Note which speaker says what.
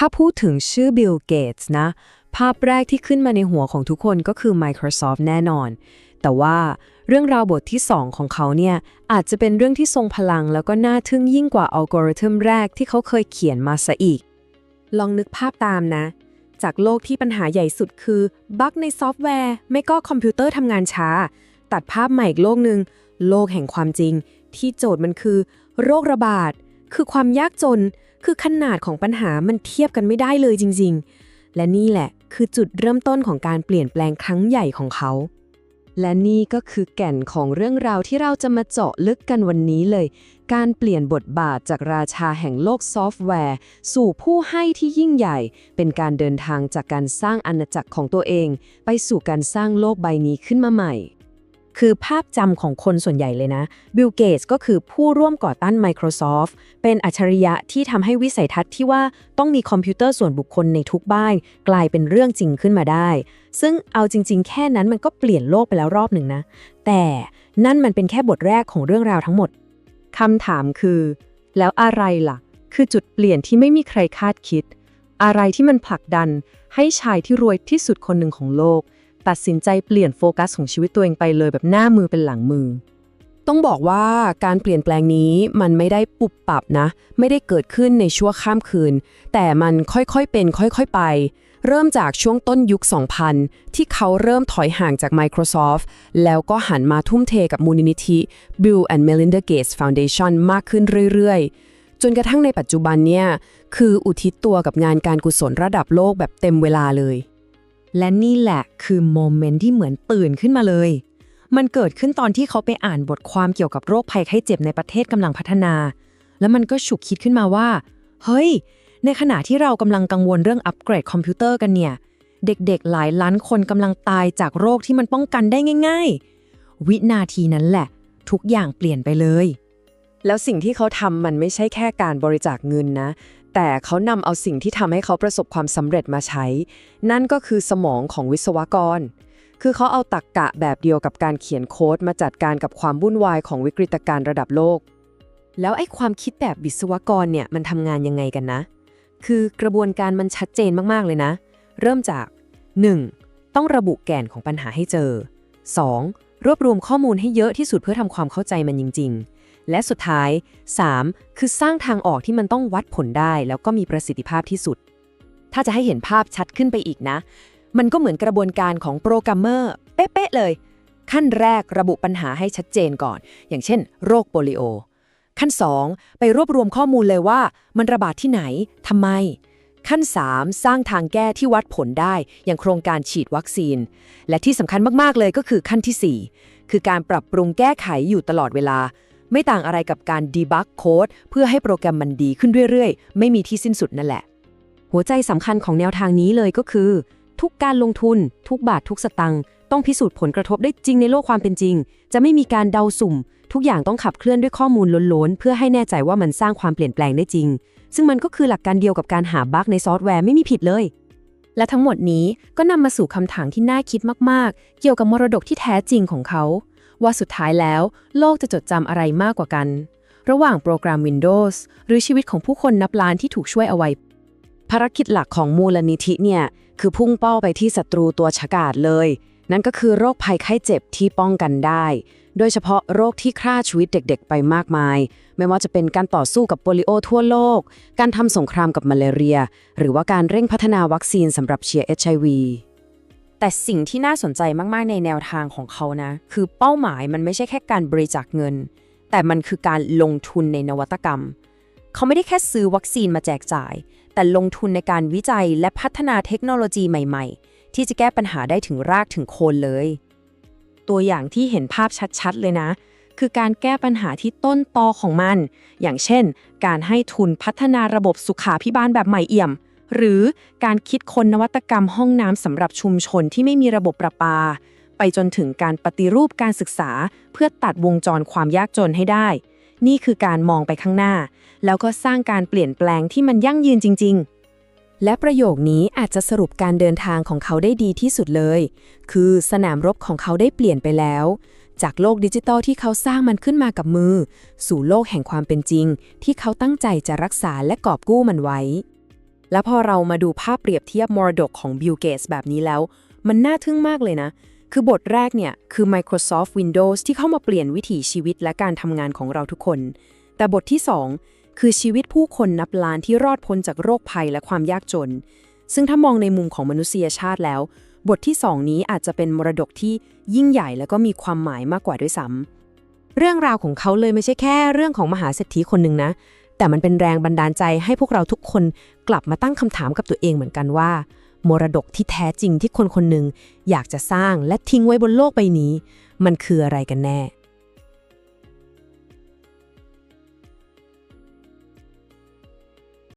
Speaker 1: ถ้าพูดถึงชื่อบิลเกตส์นะ ภาพแรกที่ขึ้นมาในหัวของทุกคนก็คือ Microsoft แน่นอน แต่ว่าเรื่องราวบทที่ 2 ของเขาเนี่ย อาจจะเป็นเรื่องที่ทรงพลังแล้วก็น่าทึ่งยิ่งกว่าอัลกอริทึมแรกที่เขาเคยเขียนมาซะอีก ลองนึกภาพตามนะ จากโลกที่ปัญหาใหญ่สุดคือบั๊กในซอฟต์แวร์ ไม่ก็คอมพิวเตอร์ทำงานช้า ตัดภาพใหม่อีกโลกหนึ่งโลกแห่งความจริง ที่โจทย์มันคือ โรคระบาด คือความยากจน คือขนาดของปัญหามันเทียบกันไม่ได้เลยจริง ๆ และนี่แหละคือจุดเริ่มต้นของการเปลี่ยนแปลงครั้งใหญ่ของเขา และนี่ก็คือแก่นของเรื่องราวที่เราจะมาเจาะลึกกันวันนี้เลย การเปลี่ยนบทบาทจากราชาแห่งโลกซอฟต์แวร์ สู่ผู้ให้ที่ยิ่งใหญ่ เป็นการเดินทางจากการสร้างอาณาจักรของตัวเอง ไปสู่การสร้างโลกใบนี้ขึ้นมาใหม่ คือภาพจำของคนส่วนใหญ่เลยนะบิลเกตส์ก็คือผู้ร่วมก่อตั้ง Microsoft เป็นอัจฉริยะที่ทำให้วิสัยทัศน์ที่ว่าต้องมีคอมพิวเตอร์ส่วนบุคคลในทุกบ้าน กลายเป็นเรื่องจริงขึ้นมาได้ ซึ่งเอาจริง ๆ แค่นั้นมันก็เปลี่ยนโลกไปแล้วรอบหนึ่งนะ แต่นั่นมันเป็นแค่บทแรกของเรื่องราวทั้งหมดคำถามคือ แล้วอะไรล่ะ คือจุดเปลี่ยนที่ไม่มีใครคาดคิด อะไรที่มันผลักดันให้ชายที่รวยที่สุดคนหนึ่งของโลก ตัดสินใจเปลี่ยนโฟกัสของชีวิตตัวเองไปเลยแบบหน้ามือเป็นหลังมือ ต้องบอกว่าการเปลี่ยนแปลงนี้มันไม่ได้ปุบปับนะ ไม่ได้เกิดขึ้นในชั่วข้ามคืน แต่มันค่อยๆเป็นค่อยๆไป เริ่มจากช่วงต้นยุค 2000 ที่เขาเริ่มถอยห่างจาก Microsoft แล้วก็หันมาทุ่มเทกับมูลนิธิ Bill and Melinda Gates Foundation มากขึ้นเรื่อยๆจนกระทั่งในปัจจุบันเนี่ย คืออุทิศตัวกับงานการกุศลระดับโลกแบบเต็มเวลาเลย และนี่แหละคือโมเมนต์ที่เหมือนตื่นขึ้นมาเลย มันเกิดขึ้นตอนที่เขาไปอ่านบทความเกี่ยวกับโรคภัยไข้เจ็บในประเทศกำลังพัฒนา แล้วมันก็ฉุกคิดขึ้นมาว่า เฮ้ย ในขณะที่เรากำลังกังวลเรื่องอัปเกรดคอมพิวเตอร์กันเนี่ย เด็กๆหลายล้านคนกำลังตายจากโรคที่มันป้องกันได้ง่าย ๆ วินาทีนั้นแหละ ทุกอย่างเปลี่ยนไปเลย แล้วสิ่งที่เขาทำมันไม่ใช่แค่การบริจาคเงินนะ แต่เขานำเอาสิ่งที่ทำให้เขาประสบความสำเร็จมาใช้ นั่นก็คือสมองของวิศวกร คือเขาเอาตักกะแบบเดียวกับการเขียนโค้ดมาจัดการกับความวุ่นวายของวิกฤตการณ์ระดับโลก แล้วไอ้ความคิดแบบวิศวกรเนี่ยมันทำงานยังไงกันนะ คือกระบวนการมันชัดเจนมากๆเลยนะ เริ่มจาก 1. ต้องระบุแก่นของปัญหาให้เจอ 2. รวบรวมข้อมูลให้เยอะที่สุดเพื่อทำความเข้าใจมันจริง ๆ และสุดท้าย 3. คือสร้างทางออกที่มันต้องวัดผลได้ แล้วก็มีประสิทธิภาพที่สุด ถ้าจะให้เห็นภาพชัดขึ้นไปอีกนะ มันก็เหมือนกระบวนการของโปรแกรมเมอร์เป๊ะๆเลย ขั้นแรกระบุปัญหาให้ชัดเจนก่อน อย่างเช่น โรคโปลิโอ ขั้น 2 ไปรวบรวมข้อมูลเลยว่า มันระบาดที่ไหนทำไม ขั้น 3 สร้างทางแก้ที่วัดผลได้ อย่างโครงการฉีดวัคซีน และที่สำคัญมากๆเลยก็คือขั้นทีสี่4 คือการปรับปรุงแก้ไขอยู่ตลอดเวลา ไม่ต่างอะไรกับการดีบักโค้ดเพื่อให้โปรแกรมมันดีขึ้นเรื่อยๆ ไม่มีที่สิ้นสุดนั่นแหละ หัวใจสำคัญของแนวทางนี้เลยก็คือ ทุกการลงทุน ทุกบาททุกสตังค์ต้องพิสูจน์ผลกระทบได้จริงในโลกความเป็นจริง จะไม่มีการเดาสุ่ม ทุกอย่างต้องขับเคลื่อนด้วยข้อมูลล้นๆ เพื่อให้แน่ใจว่ามันสร้างความเปลี่ยนแปลงได้จริง ซึ่งมันก็คือหลักการเดียวกับการหาบั๊กในซอฟต์แวร์ไม่มีผิดเลย และทั้งหมดนี้ก็นำมาสู่คำถามที่น่าคิดมากๆ เกี่ยวกับมรดกที่แท้จริงของเขา ว่าสุดท้ายแล้วโลกจะจดจำอะไรมากกว่ากัน ระหว่างโปรแกรม Windows หรือชีวิตของผู้คนนับล้านที่ถูกช่วยเอาไว้ ภารกิจหลักของมูลนิธิเนี่ย คือพุ่งเป้าไปที่ศัตรูตัวฉกาจเลย นั่นก็คือโรคภัยไข้เจ็บที่ป้องกันได้ โดยเฉพาะโรคที่ฆ่าชีวิตเด็กๆ ไปมากมาย ไม่ว่าจะเป็นการต่อสู้กับโปลิโอทั่วโลก การทำสงครามกับมาลาเรีย หรือว่าการเร่งพัฒนาวัคซีนสำหรับเชื้อ HIV แต่สิ่งที่น่าสนใจมากๆ ในแนวทางของเขานะ คือเป้าหมายมันไม่ใช่แค่การบริจาคเงิน แต่มันคือการลงทุนในนวัตกรรม เขาไม่ได้แค่ซื้อวัคซีนมาแจกจ่าย แต่ลงทุนในการวิจัยและพัฒนาเทคโนโลยีใหม่ ๆ ที่จะแก้ปัญหาได้ถึงรากถึงโคนเลย ตัวอย่างที่เห็นภาพชัดๆ เลยนะ คือการแก้ปัญหาที่ต้นตอของมัน อย่างเช่น การให้ทุนพัฒนาระบบสุขาพิบาลแบบใหม่เอี่ยม หรือการคิดค้นนวัตกรรมห้องน้ำสำหรับชุมชนที่ไม่มีระบบประปา ไปจนถึงการปฏิรูปการศึกษา เพื่อตัดวงจรความยากจนให้ได้ นี่คือการมองไปข้างหน้า แล้วก็สร้างการเปลี่ยนแปลงที่มันยั่งยืนจริง ๆและประโยคนี้อาจจะสรุปการเดินทางของเขาได้ดีที่สุดเลย คือสนามรบของเขาได้เปลี่ยนไปแล้ว จากโลกดิจิตอลที่เขาสร้างมันขึ้นมากับมือ สู่โลกแห่งความเป็นจริง ที่เขาตั้งใจจะรักษาและกอบกู้มันไว้ และพอเรามาดูภาพเปรียบเทียบมรดกของบิลเกตส์แบบนี้แล้ว มันน่าทึ่งมากเลยนะ คือบทแรกเนี่ย คือ Microsoft Windows ที่เข้ามาเปลี่ยนวิถีชีวิตและการทำงานของเราทุกคน แต่บทที่ 2 คือชีวิตผู้คนนับล้านที่รอดพ้นจากโรคภัยและความยากจน ซึ่งถ้ามองในมุมของมนุษยชาติแล้ว บทที่ 2 นี้อาจจะเป็นมรดกที่ยิ่งใหญ่และก็มีความหมายมากกว่าด้วยซ้ำเรื่องราวของเขาเลยไม่ใช่แค่เรื่องของมหาเศรษฐีคนหนึ่งนะ แต่มันเป็นแรงบันดาลใจให้พวกเราทุกคนกลับมาตั้งคำถามกับตัวเองเหมือนกันว่า มรดกที่แท้จริงที่คนคนหนึ่งอยากจะสร้างและทิ้งไว้บนโลกใบนี้ มันคืออะไรกันแน่